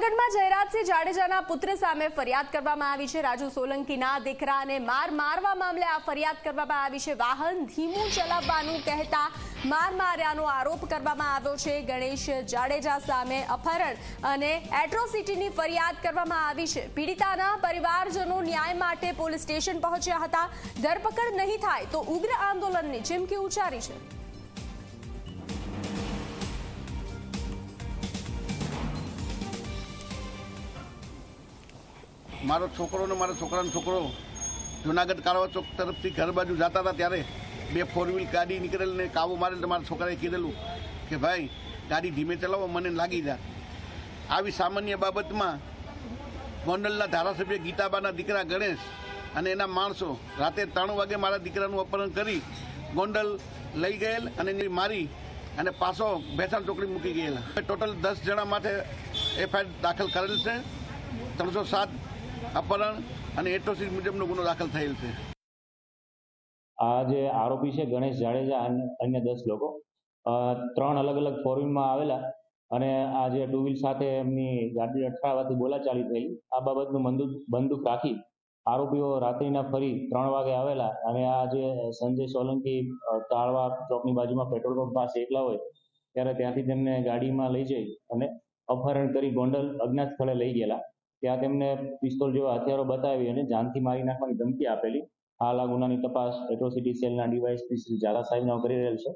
જૂનાગઢમાં જયરાજસિંહ જાડેજાના પુત્ર સામે ફરિયાદ કરવામાં આવી છે. રાજુ સોલંકીના દીકરાને માર મારવા મામલે આ ફરિયાદ કરવામાં આવી છે. વાહન ધીમું ચલાવવાનું કહેતા માર માર્યાનો આરોપ કરવામાં આવ્યો છે. ગણેશ જાડેજા સામે અપહરણ અને એટ્રોસિટીની ફરિયાદ કરવામાં આવી છે. પીડિતાના પરિવારજનો ન્યાય માટે પોલીસ સ્ટેશન પહોંચ્યા હતા. ધરપકડ નહીં થાય તો ઉગ્ર આંદોલનની ચીમકી ઉચ્ચારી છે. મારો છોકરો ને મારા છોકરાનો છોકરો જુનાગઢ કારવા ચોક તરફથી ઘર બાજુ જતા હતા ત્યારે બે ફોર વ્હીલ ગાડી નીકળેલ ને કાબુ મારેલ મારા છોકરાએ કીધેલું કે, ભાઈ, ગાડી ધીમે ચલાવો, મને લાગી જા. આવી સામાન્ય બાબતમાં ગોંડલના ધારાસભ્ય ગીતાબાના દીકરા ગણેશ અને એના માણસો રાતે ત્રણ વાગે મારા દીકરાનું અપહરણ કરી ગોંડલ લઈ ગયેલ અને મારી અને પાછો ભેસાણ ચોકડી મૂકી ગયેલા. ટોટલ દસ જણા માટે એફઆઈઆર દાખલ કરેલ છે. ત્રણસો સાત અપહરણ અને એટ્રોસિટી મુજબનો ગુનો દાખલ થયેલ છે. આ જે આરોપી છે ગણેશ જાડેજા અને, અન્ય દસ લોકો ત્રણ અલગ અલગ ફોરવ્હીલમાં આવેલા અને આ જે ટુ વ્હીલ સાથે એમની ગાડી અટકાવવાથી બોલાચાલી થયેલી આ બાબતનું બંદૂક બંદૂક રાખી આરોપીઓ રાત્રિના ફરી ત્રણ વાગે આવેલા અને આ જે સંજય સોલંકી તાળવા ચોકની બાજુમાં પેટ્રોલ પંપ પાસે એકલા હોય ત્યારે ત્યાંથી તેમને ગાડીમાં લઈ જઈ અને અપહરણ કરી ગોંડલ અજ્ઞાત સ્થળે લઈ ગયેલા. ત્યાં તેમને પિસ્તોલ જેવા હથિયારો બતાવી અને જાનથી મારી નાખવાની ધમકી આપેલી. હાલ આ ગુનાની તપાસ એટ્રોસિટી સેલના ડીવાયએસપી શ્રી ઝાલા સાહેબ કરી રહેલ છે.